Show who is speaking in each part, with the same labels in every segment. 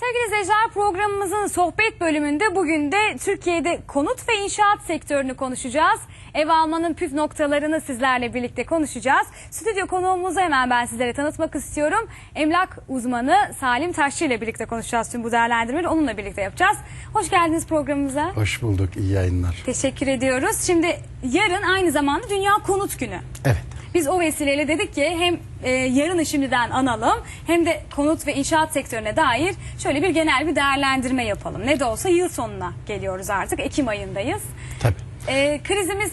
Speaker 1: Sevgili izleyiciler programımızın sohbet bölümünde bugün de Türkiye'de konut ve inşaat sektörünü konuşacağız. Ev almanın püf noktalarını sizlerle birlikte konuşacağız. Stüdyo konuğumuzu hemen ben sizlere tanıtmak istiyorum. Emlak uzmanı Salim Taşçı ile birlikte konuşacağız tüm bu değerlendirmeleri. Onunla birlikte yapacağız. Hoş geldiniz programımıza.
Speaker 2: Hoş bulduk, iyi yayınlar.
Speaker 1: Teşekkür ediyoruz. Şimdi yarın aynı zamanda Dünya Konut Günü.
Speaker 2: Evet,
Speaker 1: Biz o vesileyle dedik ki hem e, yarını şimdiden analım hem de konut ve inşaat sektörüne dair şöyle bir genel bir değerlendirme yapalım. Ne de olsa yıl sonuna geliyoruz artık. Ekim ayındayız.
Speaker 2: tabii.
Speaker 1: E, krizimiz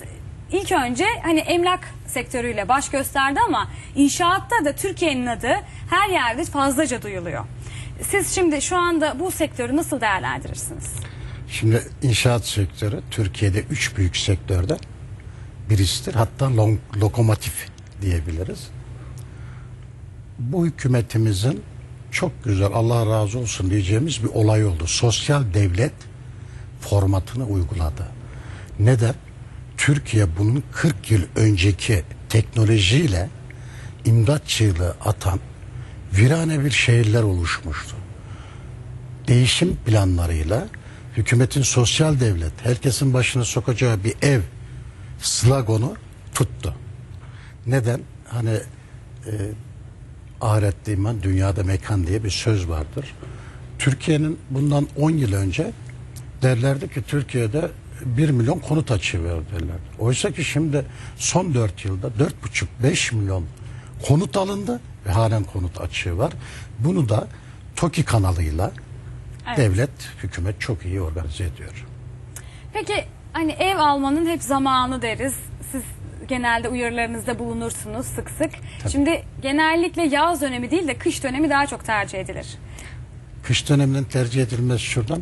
Speaker 1: ilk önce hani emlak sektörüyle baş gösterdi ama inşaatta da Türkiye'nin adı her yerde fazlaca duyuluyor. Siz şimdi şu anda bu sektörü nasıl değerlendirirsiniz?
Speaker 2: Şimdi inşaat sektörü Türkiye'de üç büyük sektörde birisidir. Hatta long- lokomotif diyebiliriz. Bu hükümetimizin çok güzel Allah razı olsun diyeceğimiz bir olay oldu. Sosyal devlet formatını uyguladı. Neden? Türkiye bunun 40 yıl önceki teknolojiyle imdat çığlığı atan virane bir şehirler oluşmuştu. değişim planlarıyla hükümetin sosyal devlet, herkesin başına sokacağı bir ev slagonu tuttu. Neden? Hani e, ahirette iman, dünyada mekan diye bir söz vardır. Türkiye'nin bundan 10 yıl önce derlerdi ki Türkiye'de 1 milyon konut var derlerdi. Oysa ki şimdi son 4 yılda 4,5-5 milyon konut alındı ve halen konut açığı var. Bunu da TOKİ kanalıyla
Speaker 1: Evet.
Speaker 2: devlet, hükümet çok iyi organize ediyor.
Speaker 1: Peki hani ev almanın hep zamanı deriz. Genelde uyarılarınızda bulunursunuz sık sık. Şimdi genellikle yaz dönemi değil de kış dönemi daha çok tercih edilir.
Speaker 2: Kış döneminin tercih edilmesi şuradan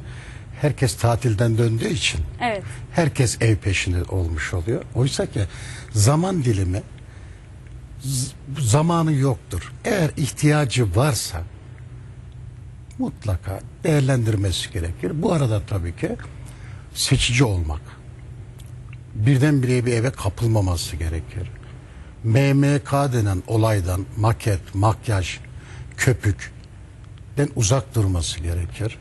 Speaker 2: herkes tatilden döndüğü için
Speaker 1: Evet.
Speaker 2: herkes ev peşinde olmuş oluyor. Oysa ki zaman dilimi zamanı yoktur. Eğer ihtiyacı varsa mutlaka değerlendirmesi gerekir. Bu arada tabii ki seçici olmak. Birdenbire bir eve kapılmaması gerekir. MMK denen olaydan maket, makyaj, köpükten uzak durması gerekir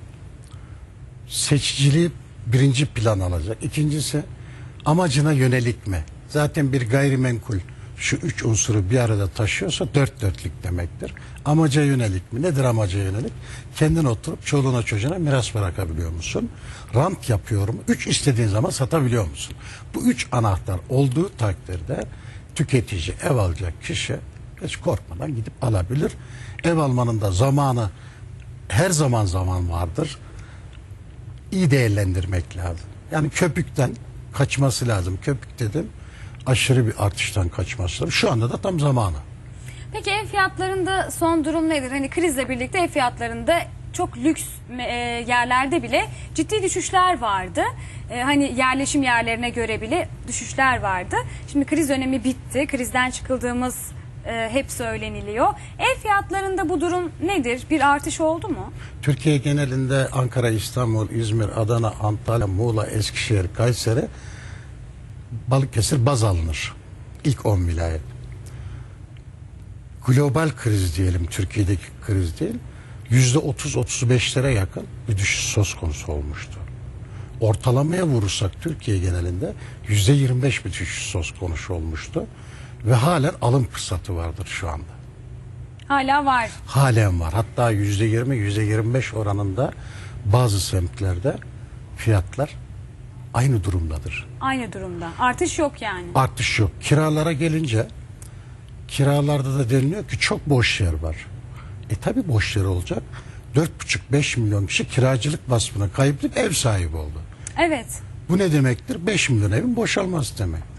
Speaker 2: seçiciliği birinci plan alacak. İkincisi amacına yönelik mi? Zaten bir gayrimenkul şu üç unsuru bir arada taşıyorsa dört dörtlük demektir. Amaca yönelik mi? Nedir amaca yönelik? Kendin oturup çoluğuna çocuğuna miras bırakabiliyor musun? Rant yapıyorum. Üç istediğin zaman satabiliyor musun? Bu üç anahtar olduğu takdirde tüketici ev alacak kişi hiç korkmadan gidip alabilir. Ev almanın da zamanı her zaman zaman vardır iyi değerlendirmek lazım. Yani köpükten kaçması lazım. Köpük dedim aşırı bir artıştan kaçması lazım. Şu anda da tam zamanı.
Speaker 1: Peki ev fiyatlarında son durum nedir? Hani krizle birlikte ev fiyatlarında çok lüks e, yerlerde bile ciddi düşüşler vardı. E, hani yerleşim yerlerine göre bile düşüşler vardı. Şimdi kriz dönemi bitti. Krizden çıkıldığımız e, hep söyleniliyor. Ev fiyatlarında bu durum nedir? Bir artış oldu mu?
Speaker 2: Türkiye genelinde Ankara, İstanbul, İzmir, Adana, Antalya, Muğla, Eskişehir, Kayseri, Balıkesir baz alınır. İlk 10 vilayet. Global kriz diyelim, Türkiye'deki kriz değil. Yüzde 30-35'lere yakın bir düşüş söz konusu olmuştu. Ortalamaya vurursak Türkiye genelinde yüzde 25 bir düşüş söz konusu olmuştu. Ve halen alım fırsatı vardır şu anda
Speaker 1: Hala var.
Speaker 2: halen var. Hatta yüzde yirmi, yüzde yirmi beş oranında bazı semtlerde fiyatlar aynı durumdadır.
Speaker 1: Aynı durumda. Artış yok yani.
Speaker 2: Artış yok. Kiralara gelince kiralarda da deniliyor ki çok boş yer var. E tabi boş yer olacak. 4,5-5 milyon kişi kiracılık vasfına kayıplayıp ev sahibi oldu.
Speaker 1: Evet.
Speaker 2: Bu ne demektir? 5 milyon evin boşalması demektir.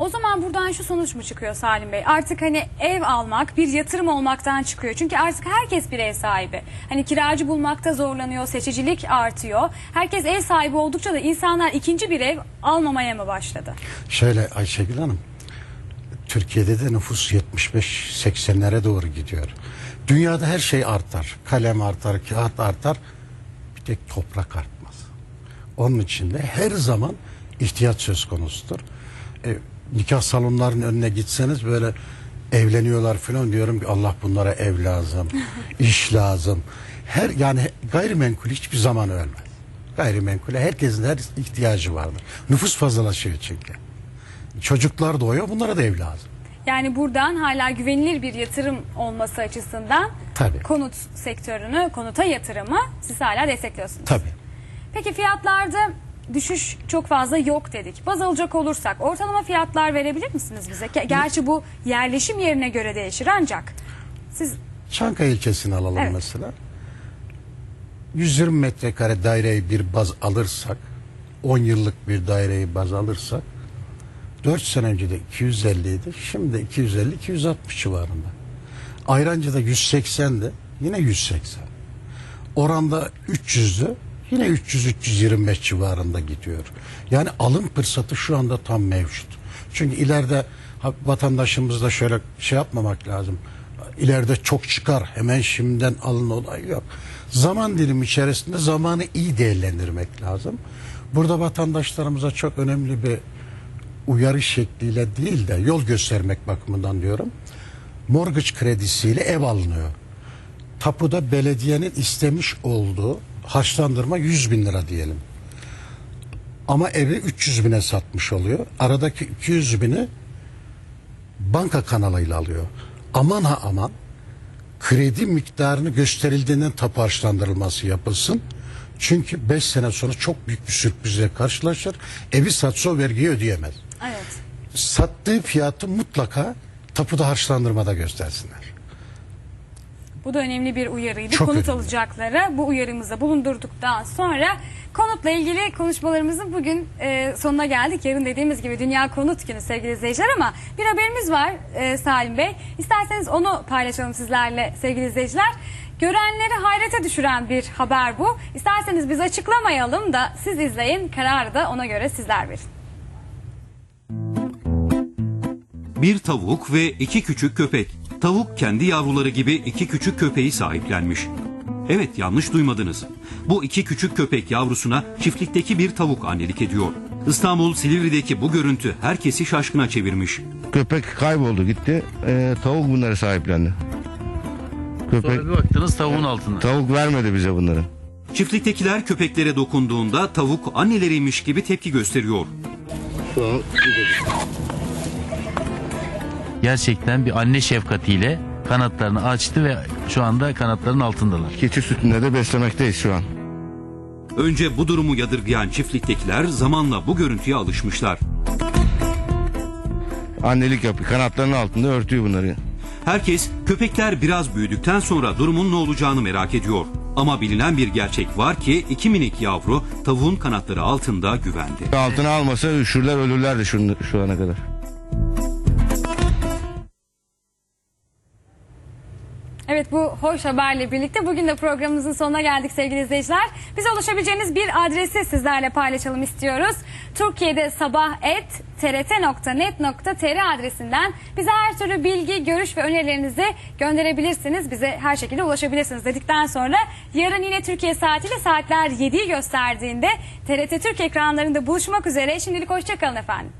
Speaker 1: O zaman buradan şu sonuç mu çıkıyor Salim Bey? Artık hani ev almak bir yatırım olmaktan çıkıyor. Çünkü artık herkes bir ev sahibi. Hani kiracı bulmakta zorlanıyor, seçicilik artıyor. Herkes ev sahibi oldukça da insanlar ikinci bir ev almamaya mı başladı?
Speaker 2: Şöyle Ayşegül Hanım, Türkiye'de de nüfus 75-80'lere doğru gidiyor. Dünyada her şey artar. Kalem artar, kağıt artar. Bir tek toprak artmaz. Onun için de her zaman ihtiyaç söz konusudur. E, nikah salonlarının önüne gitseniz böyle evleniyorlar falan diyorum ki Allah bunlara ev lazım, iş lazım. Her yani gayrimenkul hiçbir zaman ölmez. Gayrimenkule herkesin her ihtiyacı vardır. Nüfus fazlalaşıyor çünkü. Çocuklar doğuyor bunlara da ev lazım.
Speaker 1: Yani buradan hala güvenilir bir yatırım olması açısından
Speaker 2: Tabii.
Speaker 1: konut sektörünü, konuta yatırımı siz hala destekliyorsunuz.
Speaker 2: Tabii.
Speaker 1: Peki fiyatlarda düşüş çok fazla yok dedik. Baz alacak olursak ortalama fiyatlar verebilir misiniz bize? Ge- Gerçi bu yerleşim yerine göre değişir ancak siz
Speaker 2: Çankaya ilçesini alalım
Speaker 1: Evet.
Speaker 2: mesela. 120 metrekare daireyi bir baz alırsak, 10 yıllık bir daireyi baz alırsak 4 sene önce de 250 idi. Şimdi 250-260 civarında. Ayrancı'da 180'di. Yine 180. Oranda 300'dü. Yine 300-325 civarında gidiyor. Yani alım fırsatı şu anda tam mevcut. Çünkü ileride ha- vatandaşımızda şöyle şey yapmamak lazım. İleride çok çıkar hemen şimdiden alın olay yok. Zaman dilimi içerisinde zamanı iyi değerlendirmek lazım. Burada vatandaşlarımıza çok önemli bir uyarı şekliyle değil de yol göstermek bakımından diyorum. Mortgage kredisiyle ev alınıyor. Tapuda belediyenin istemiş olduğu harçlandırma 100 bin lira diyelim. Ama evi 300 bine satmış oluyor. Aradaki 200 bini banka kanalıyla alıyor. Aman ha aman kredi miktarını gösterildiğinden tapu harçlandırılması yapılsın. Çünkü 5 sene sonra çok büyük bir sürprizle karşılaşır. Evi satsa o vergiyi ödeyemez.
Speaker 1: evet.
Speaker 2: Sattığı fiyatı mutlaka tapuda harçlandırmada göstersinler.
Speaker 1: Bu da önemli bir uyarıydı.
Speaker 2: Çok
Speaker 1: Konut
Speaker 2: önemli.
Speaker 1: alacaklara bu uyarımızı bulundurduktan sonra konutla ilgili konuşmalarımızın bugün e, sonuna geldik. Yarın dediğimiz gibi Dünya Konut Günü sevgili izleyiciler ama bir haberimiz var e, Salim Bey. İsterseniz onu paylaşalım sizlerle sevgili izleyiciler. Görenleri hayrete düşüren bir haber bu. İsterseniz biz açıklamayalım da siz izleyin. Kararı da ona göre sizler verin.
Speaker 3: Bir tavuk ve iki küçük köpek. Tavuk kendi yavruları gibi iki küçük köpeği sahiplenmiş. Evet yanlış duymadınız. Bu iki küçük köpek yavrusuna çiftlikteki bir tavuk annelik ediyor. İstanbul Silivri'deki bu görüntü herkesi şaşkına çevirmiş.
Speaker 4: Köpek kayboldu gitti. Ee, tavuk bunları sahiplendi. Köpek
Speaker 5: Sonra bir baktınız tavuğun altında.
Speaker 4: tavuk vermedi bize bunları.
Speaker 3: Çiftliktekiler köpeklere dokunduğunda tavuk anneleriymiş gibi tepki gösteriyor.
Speaker 5: Gerçekten bir anne şefkatiyle kanatlarını açtı ve şu anda kanatların altındalar.
Speaker 4: Keçi sütünde de beslemekteyiz şu an.
Speaker 3: Önce bu durumu yadırgayan çiftliktekiler zamanla bu görüntüye alışmışlar.
Speaker 4: Annelik yapıyor. Kanatlarının altında örtüyor bunları.
Speaker 3: Herkes köpekler biraz büyüdükten sonra durumun ne olacağını merak ediyor. Ama bilinen bir gerçek var ki iki minik yavru tavuğun kanatları altında güvende.
Speaker 4: Altına almasa üşürler ölürlerdi şu, şu ana kadar.
Speaker 1: Evet bu hoş haberle birlikte bugün de programımızın sonuna geldik sevgili izleyiciler. Bize ulaşabileceğiniz bir adresi sizlerle paylaşalım istiyoruz. Türkiye'de sabah et trt.net.tr adresinden bize her türlü bilgi, görüş ve önerilerinizi gönderebilirsiniz. Bize her şekilde ulaşabilirsiniz dedikten sonra yarın yine Türkiye saatiyle saatler 7'yi gösterdiğinde TRT Türk ekranlarında buluşmak üzere. Şimdilik hoşçakalın efendim.